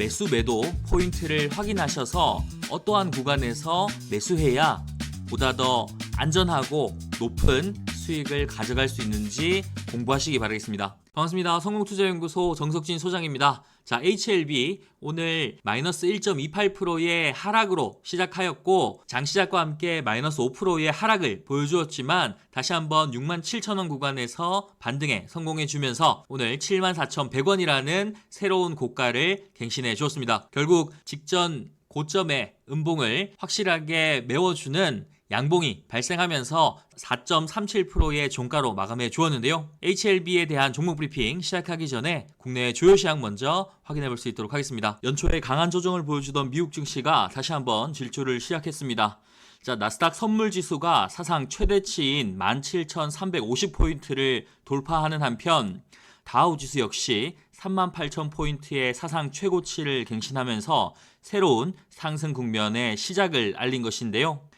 매수 매도 포인트를 확인하셔서 어떠한 구간에서 매수해야 보다 더 안전하고 높은 수익을 가져갈 수 있는지 공부하시기 바라겠습니다. 반갑습니다. 성공투자연구소 정석진 소장입니다. 자, HLB 오늘 마이너스 1.28%의 하락으로 시작하였고 장 시작과 함께 마이너스 5%의 하락을 보여주었지만 다시 한번 67,000원 구간에서 반등에 성공해 주면서 오늘 74,100원이라는 새로운 고가를 갱신해 주었습니다. 결국 직전 고점의 음봉을 확실하게 메워주는 양봉이 발생하면서 4.37%의 종가로 마감해 주었는데요. HLB에 대한 종목 브리핑 시작하기 전에 국내 주요 시장 먼저 확인해 볼 수 있도록 하겠습니다. 연초에 강한 조정을 보여주던 미국 증시가 다시 한번 질주를 시작했습니다. 자, 나스닥 선물 지수가 사상 최대치인 17,350포인트를 돌파하는 한편 다우 지수 역시 38,000포인트의 사상 최고치를 갱신하면서 새로운 상승 국면의 시작을 알린 것인데요.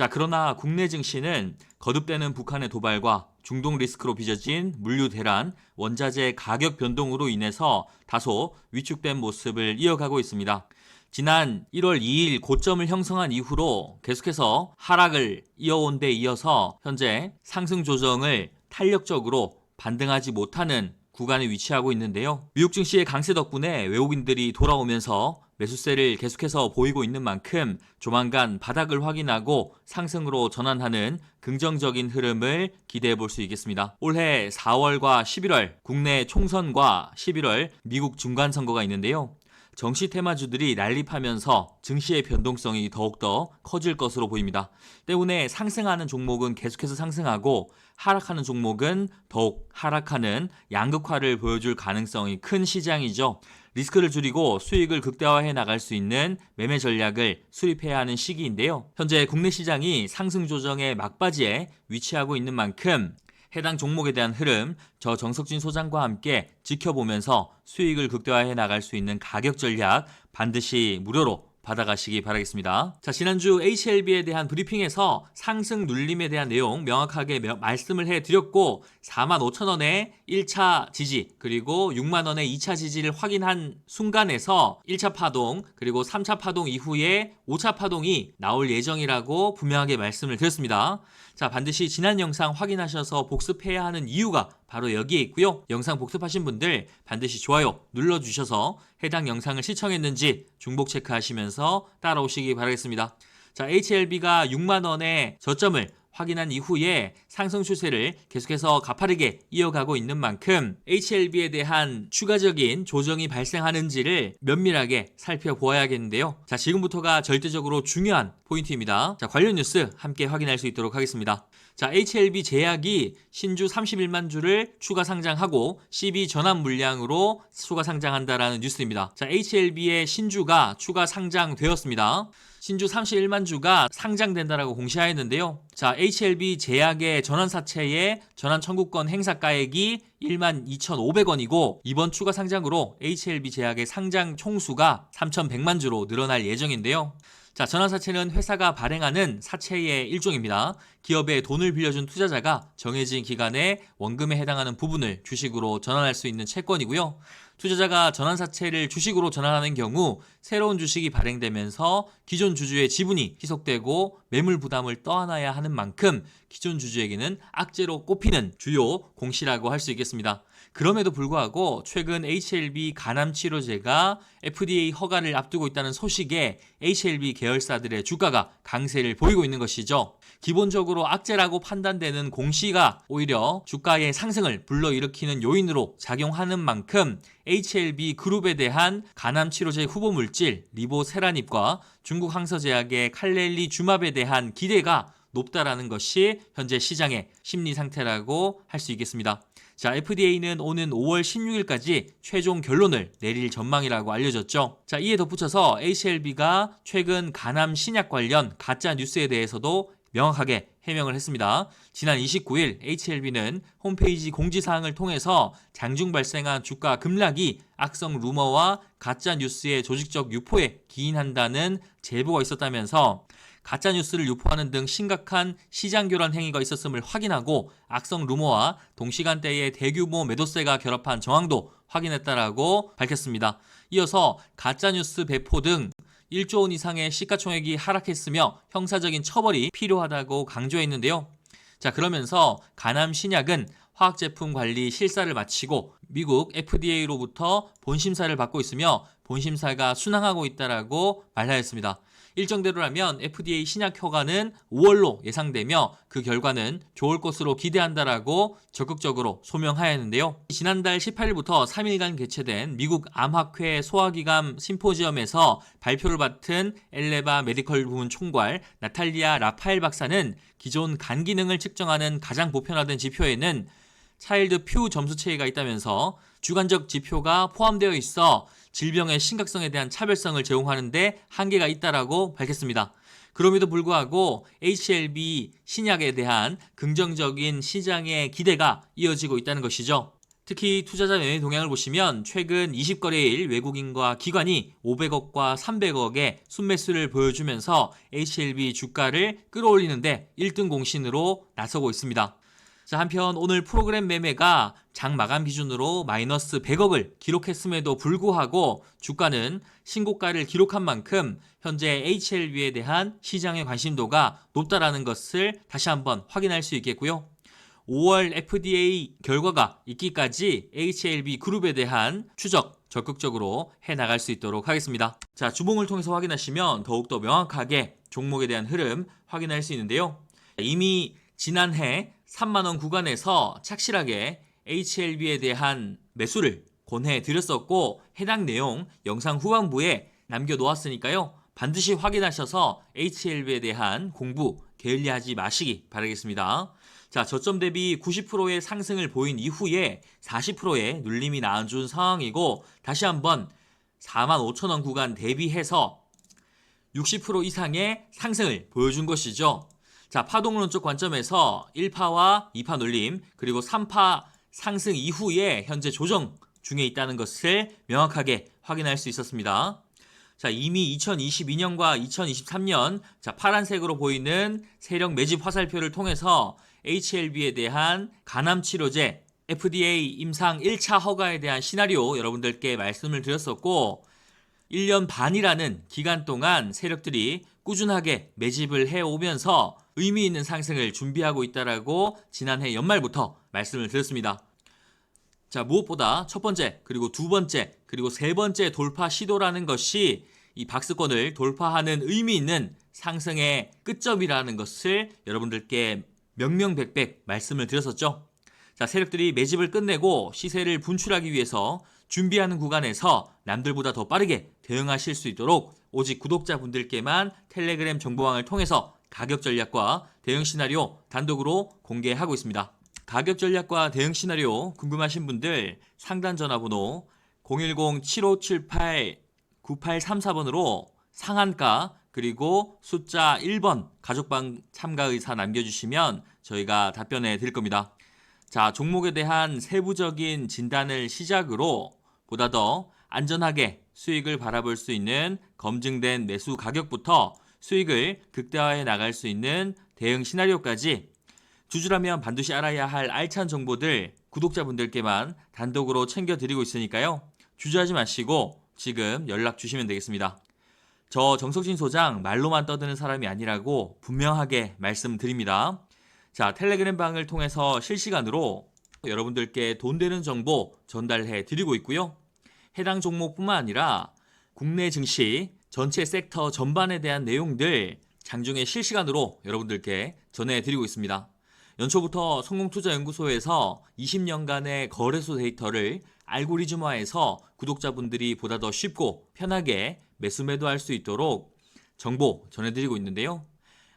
자, 그러나 국내 증시는 거듭되는 북한의 도발과 중동 리스크로 빚어진 물류 대란, 원자재 가격 변동으로 인해서 다소 위축된 모습을 이어가고 있습니다. 지난 1월 2일 고점을 형성한 이후로 계속해서 하락을 이어온 데 이어서 현재 상승 조정을 탄력적으로 반등하지 못하는 구간에 위치하고 있는데요. 미국 증시의 강세 덕분에 외국인들이 돌아오면서 매수세를 계속해서 보이고 있는 만큼 조만간 바닥을 확인하고 상승으로 전환하는 긍정적인 흐름을 기대해 볼 수 있겠습니다. 올해 4월과 11월 국내 총선과 11월 미국 중간선거가 있는데요. 정시 테마주들이 난립하면서 증시의 변동성이 더욱더 커질 것으로 보입니다. 때문에 상승하는 종목은 계속해서 상승하고 하락하는 종목은 더욱 하락하는 양극화를 보여줄 가능성이 큰 시장이죠. 리스크를 줄이고 수익을 극대화해 나갈 수 있는 매매 전략을 수립해야 하는 시기인데요. 현재 국내 시장이 상승 조정의 막바지에 위치하고 있는 만큼 해당 종목에 대한 흐름 저 정석진 소장과 함께 지켜보면서 수익을 극대화해 나갈 수 있는 가격 전략 반드시 무료로 받아가시기 바라겠습니다. 자, 지난주 HLB에 대한 브리핑에서 상승 눌림에 대한 내용 명확하게 며- 말씀을 해 드렸고 45,000원의 1차 지지 그리고 6만 원의 2차 지지를 확인한 순간에서 1차 파동 그리고 3차 파동 이후에 5차 파동이 나올 예정이라고 분명하게 말씀을 드렸습니다. 자, 반드시 지난 영상 확인하셔서 복습해야 하는 이유가 바로 여기에 있고요. 영상 복습하신 분들 반드시 좋아요 눌러주셔서 해당 영상을 시청했는지 중복 체크하시면서 따라오시기 바라겠습니다. 자, HLB가 6만원의 저점을 확인한 이후에 상승 추세를 계속해서 가파르게 이어가고 있는 만큼 HLB에 대한 추가적인 조정이 발생하는지를 면밀하게 살펴보아야겠는데요. 자, 지금부터가 절대적으로 중요한 포인트입니다. 자, 관련 뉴스 함께 확인할 수 있도록 하겠습니다. 자, HLB 제약이 신주 31만 주를 추가 상장하고 CB 전환 물량으로 추가 상장한다라는 뉴스입니다. 자, HLB의 신주가 추가 상장되었습니다. 신주 31만 주가 상장된다라고 공시하였는데요. 자, HLB 제약의 전환사채의 전환 청구권 행사가액이 1만 2,500원이고 이번 추가 상장으로 HLB 제약의 상장 총수가 3,100만 주로 늘어날 예정인데요. 자, 전환사채는 회사가 발행하는 사채의 일종입니다. 기업에 돈을 빌려준 투자자가 정해진 기간에 원금에 해당하는 부분을 주식으로 전환할 수 있는 채권이고요. 투자자가 전환사채를 주식으로 전환하는 경우 새로운 주식이 발행되면서 기존 주주의 지분이 희석되고 매물 부담을 떠안아야 하는 만큼 기존 주주에게는 악재로 꼽히는 주요 공시라고 할 수 있겠습니다. 그럼에도 불구하고 최근 HLB 간암 치료제가 FDA 허가를 앞두고 있다는 소식에 HLB 계열사들의 주가가 강세를 보이고 있는 것이죠. 기본적으로 악재라고 판단되는 공시가 오히려 주가의 상승을 불러일으키는 요인으로 작용하는 만큼 HLB 그룹에 대한 간암 치료제 후보 물질 리보세라닙과 중국 항서제약의 칼렐리 주맙에 대한 기대가 높다라는 것이 현재 시장의 심리 상태라고 할 수 있겠습니다. 자, FDA는 오는 5월 16일까지 최종 결론을 내릴 전망이라고 알려졌죠. 자, 이에 덧붙여서 HLB가 최근 간암 신약 관련 가짜 뉴스에 대해서도 명확하게 해명을 했습니다. 지난 29일 HLB는 홈페이지 공지사항을 통해서 장중 발생한 주가 급락이 악성 루머와 가짜 뉴스의 조직적 유포에 기인한다는 제보가 있었다면서 가짜 뉴스를 유포하는 등 심각한 시장 교란 행위가 있었음을 확인하고 악성 루머와 동시간대에 대규모 매도세가 결합한 정황도 확인했다라고 밝혔습니다. 이어서 가짜 뉴스 배포 등 1조 원 이상의 시가총액이 하락했으며 형사적인 처벌이 필요하다고 강조했는데요. 자, 그러면서 가남 신약은 화학제품 관리 실사를 마치고 미국 FDA로부터 본심사를 받고 있으며 본심사가 순항하고 있다라고 말하였습니다. 일정대로라면 FDA 신약 허가는 5월로 예상되며 그 결과는 좋을 것으로 기대한다라고 적극적으로 소명하였는데요. 지난달 18일부터 3일간 개최된 미국 암학회 소화기감 심포지엄에서 발표를 맡은 엘레바 메디컬 부문 총괄 나탈리아 라파엘 박사는 기존 간 기능을 측정하는 가장 보편화된 지표에는 차일드 퓨 점수 체계가 있다면서 주관적 지표가 포함되어 있어 질병의 심각성에 대한 차별성을 제공하는데 한계가 있다라고 밝혔습니다. 그럼에도 불구하고 HLB 신약에 대한 긍정적인 시장의 기대가 이어지고 있다는 것이죠. 특히 투자자 매매 동향을 보시면 최근 20거래일 외국인과 기관이 500억과 300억의 순매수를 보여주면서 HLB 주가를 끌어올리는데 1등 공신으로 나서고 있습니다. 자, 한편 오늘 프로그램 매매가 장 마감 기준으로 마이너스 100억을 기록했음에도 불구하고 주가는 신고가를 기록한 만큼 현재 HLB에 대한 시장의 관심도가 높다라는 것을 다시 한번 확인할 수 있겠고요. 5월 FDA 결과가 있기까지 HLB 그룹에 대한 추적 적극적으로 해 나갈 수 있도록 하겠습니다. 자, 주봉을 통해서 확인하시면 더욱더 명확하게 종목에 대한 흐름 확인할 수 있는데요. 이미 지난해 3만원 구간에서 착실하게 HLB에 대한 매수를 권해 드렸었고 해당 내용 영상 후반부에 남겨 놓았으니까요. 반드시 확인하셔서 HLB에 대한 공부 게을리하지 마시기 바라겠습니다. 자, 저점 대비 90%의 상승을 보인 이후에 40%의 눌림이 나와준 상황이고 다시 한번 4만 5천 원 구간 대비해서 60% 이상의 상승을 보여준 것이죠. 자, 파동론적 관점에서 1파와 2파 눌림, 그리고 3파 상승 이후에 현재 조정 중에 있다는 것을 명확하게 확인할 수 있었습니다. 자, 이미 2022년과 2023년 자, 파란색으로 보이는 세력 매집 화살표를 통해서 HLB에 대한 간암 치료제 FDA 임상 1차 허가에 대한 시나리오 여러분들께 말씀을 드렸었고 1년 반이라는 기간 동안 세력들이 꾸준하게 매집을 해 오면서 의미 있는 상승을 준비하고 있다라고 지난해 연말부터 말씀을 드렸습니다. 자, 무엇보다 첫 번째, 그리고 두 번째, 그리고 세 번째 돌파 시도라는 것이 이 박스권을 돌파하는 의미 있는 상승의 끝점이라는 것을 여러분들께 명명백백 말씀을 드렸었죠. 자, 세력들이 매집을 끝내고 시세를 분출하기 위해서 준비하는 구간에서 남들보다 더 빠르게 대응하실 수 있도록 오직 구독자분들께만 텔레그램 정보망을 통해서 가격 전략과 대응 시나리오 단독으로 공개하고 있습니다. 가격 전략과 대응 시나리오 궁금하신 분들 상단 전화번호 010-7578-9834번으로 상한가 그리고 숫자 1번 가족방 참가 의사 남겨주시면 저희가 답변해 드릴 겁니다. 자, 종목에 대한 세부적인 진단을 시작으로 보다 더 안전하게 수익을 바라볼 수 있는 검증된 매수 가격부터 수익을 극대화해 나갈 수 있는 대응 시나리오까지 주주라면 반드시 알아야 할 알찬 정보들 구독자분들께만 단독으로 챙겨드리고 있으니까요. 주저하지 마시고 지금 연락 주시면 되겠습니다. 저 정석진 소장 말로만 떠드는 사람이 아니라고 분명하게 말씀드립니다. 자, 텔레그램 방을 통해서 실시간으로 여러분들께 돈 되는 정보 전달해 드리고 있고요. 해당 종목뿐만 아니라 국내 증시 전체 섹터 전반에 대한 내용들 장중에 실시간으로 여러분들께 전해드리고 있습니다. 연초부터 성공투자연구소에서 20년간의 거래소 데이터를 알고리즘화해서 구독자분들이 보다 더 쉽고 편하게 매수 매도할 수 있도록 정보 전해드리고 있는데요.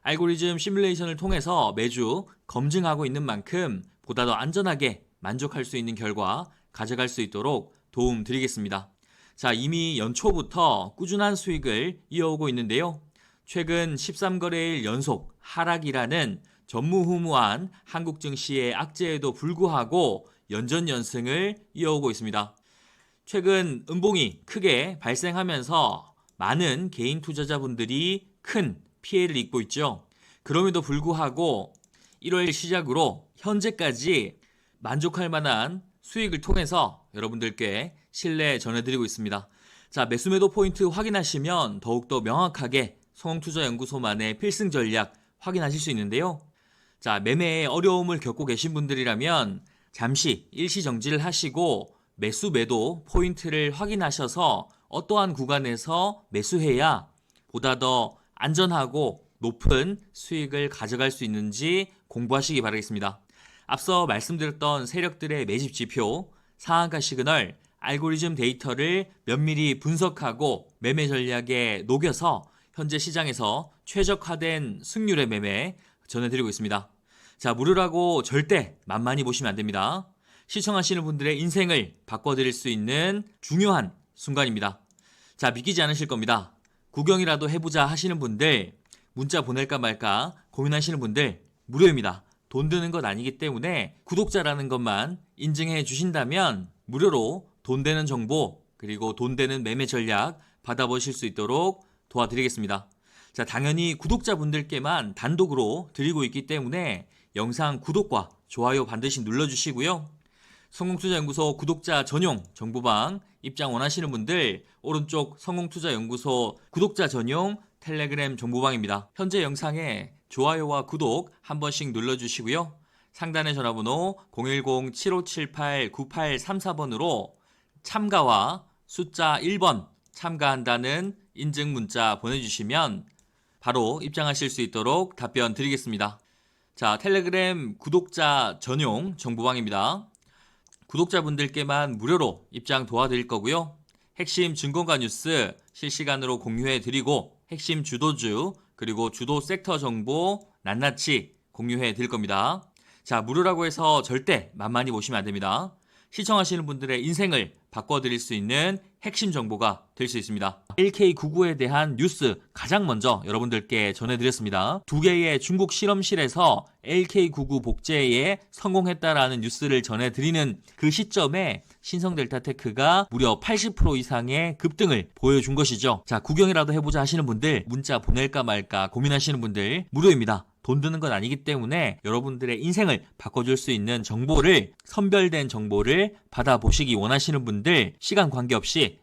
알고리즘 시뮬레이션을 통해서 매주 검증하고 있는 만큼 보다 더 안전하게 만족할 수 있는 결과 가져갈 수 있도록 도움 드리겠습니다. 자, 이미 연초부터 꾸준한 수익을 이어오고 있는데요. 최근 13거래일 연속 하락이라는 전무후무한 한국 증시의 악재에도 불구하고 연전 연승을 이어오고 있습니다. 최근 음봉이 크게 발생하면서 많은 개인 투자자분들이 큰 피해를 입고 있죠. 그럼에도 불구하고 1월 시작으로 현재까지 만족할 만한 수익을 통해서 여러분들께 신뢰 전해드리고 있습니다. 자, 매수매도 포인트 확인하시면 더욱더 명확하게 성홍투자연구소만의 필승 전략 확인하실 수 있는데요. 자, 매매에 어려움을 겪고 계신 분들이라면 잠시 일시 정지를 하시고 매수 매도 포인트를 확인하셔서 어떠한 구간에서 매수해야 보다 더 안전하고 높은 수익을 가져갈 수 있는지 공부하시기 바라겠습니다. 앞서 말씀드렸던 세력들의 매집 지표, 상한가 시그널, 알고리즘 데이터를 면밀히 분석하고 매매 전략에 녹여서 현재 시장에서 최적화된 승률의 매매 전해드리고 있습니다. 자, 무료라고 절대 만만히 보시면 안 됩니다. 시청하시는 분들의 인생을 바꿔드릴 수 있는 중요한 순간입니다. 자, 믿기지 않으실 겁니다. 구경이라도 해보자 하시는 분들, 문자 보낼까 말까 고민하시는 분들, 무료입니다. 돈 드는 것 아니기 때문에 구독자라는 것만 인증해 주신다면 무료로 돈 되는 정보, 그리고 돈 되는 매매 전략 받아보실 수 있도록 도와드리겠습니다. 자, 당연히 구독자분들께만 단독으로 드리고 있기 때문에 영상 구독과 좋아요 반드시 눌러주시고요. 성공투자연구소 구독자 전용 정보방 입장 원하시는 분들 오른쪽 성공투자연구소 구독자 전용 텔레그램 정보방입니다. 현재 영상에 좋아요와 구독 한 번씩 눌러주시고요. 상단의 전화번호 010-7578-9834번으로 참가와 숫자 1번 참가한다는 인증 문자 보내주시면 바로 입장하실 수 있도록 답변 드리겠습니다. 자, 텔레그램 구독자 전용 정보방입니다. 구독자분들께만 무료로 입장 도와드릴 거고요. 핵심 증권가 뉴스 실시간으로 공유해 드리고 핵심 주도주 그리고 주도 섹터 정보 낱낱이 공유해 드릴 겁니다. 자, 무료라고 해서 절대 만만히 보시면 안 됩니다. 시청하시는 분들의 인생을 바꿔드릴 수 있는 핵심 정보가 될 수 있습니다. LK99에 대한 뉴스 가장 먼저 여러분들께 전해드렸습니다. 두 개의 중국 실험실에서 LK99 복제에 성공했다라는 뉴스를 전해드리는 그 시점에 신성 델타테크가 무려 80% 이상의 급등을 보여준 것이죠. 자, 구경이라도 해보자 하시는 분들, 문자 보낼까 말까 고민하시는 분들, 무료입니다. 돈 드는 건 아니기 때문에 여러분들의 인생을 바꿔줄 수 있는 정보를 선별된 정보를 받아보시기 원하시는 분들 시간 관계없이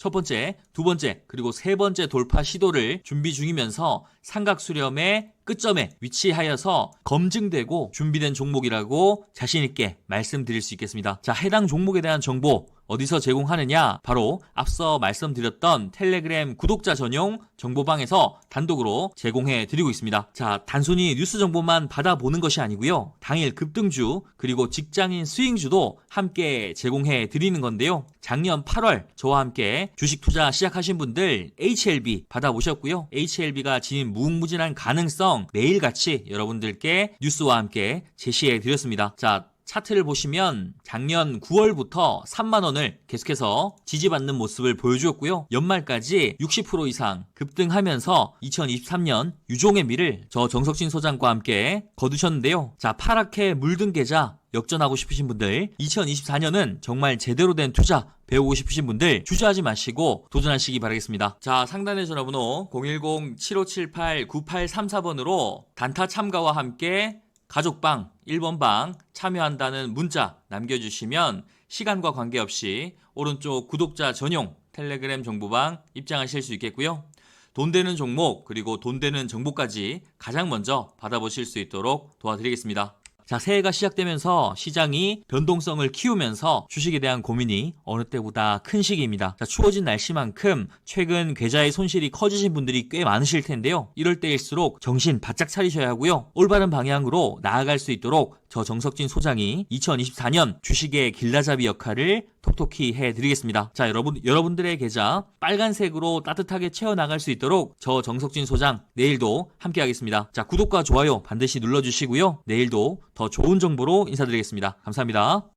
첫 번째, 두 번째, 그리고 세 번째 돌파 시도를 준비 중이면서 삼각 수렴의 끝점에 위치하여서 검증되고 준비된 종목이라고 자신있게 말씀드릴 수 있겠습니다. 자, 해당 종목에 대한 정보 어디서 제공하느냐? 바로 앞서 말씀드렸던 텔레그램 구독자 전용 정보방에서 단독으로 제공해 드리고 있습니다. 자, 단순히 뉴스 정보만 받아보는 것이 아니고요. 당일 급등주 그리고 직장인 스윙주도 함께 제공해 드리는 건데요. 작년 8월 저와 함께 주식 투자 시작하신 분들 HLB 받아보셨고요. HLB가 지닌 무궁무진한 가능성 매일같이 여러분들께 뉴스와 함께 제시해 드렸습니다. 자, 차트를 보시면 작년 9월부터 3만 원을 계속해서 지지받는 모습을 보여주었고요. 연말까지 60% 이상 급등하면서 2023년 유종의 미를 저 정석진 소장과 함께 거두셨는데요. 자, 파랗게 물든 계좌 역전하고 싶으신 분들 2024년은 정말 제대로 된 투자 배우고 싶으신 분들 주저하지 마시고 도전하시기 바라겠습니다. 자, 상단의 전화번호 010-7578-9834번으로 단타 참가와 함께 가족방 1번방 참여한다는 문자 남겨주시면 시간과 관계없이 오른쪽 구독자 전용 텔레그램 정보방 입장하실 수 있겠고요. 돈 되는 종목 그리고 돈 되는 정보까지 가장 먼저 받아보실 수 있도록 도와드리겠습니다. 자, 새해가 시작되면서 시장이 변동성을 키우면서 주식에 대한 고민이 어느 때보다 큰 시기입니다. 자, 추워진 날씨만큼 최근 계좌의 손실이 커지신 분들이 꽤 많으실 텐데요. 이럴 때일수록 정신 바짝 차리셔야 하고요. 올바른 방향으로 나아갈 수 있도록 저 정석진 소장이 2024년 주식의 길라잡이 역할을 톡톡히 해드리겠습니다. 자, 여러분, 여러분들의 계좌 빨간색으로 따뜻하게 채워나갈 수 있도록 저 정석진 소장 내일도 함께 하겠습니다. 자, 구독과 좋아요 반드시 눌러주시고요. 내일도 더 좋은 정보로 인사드리겠습니다. 감사합니다.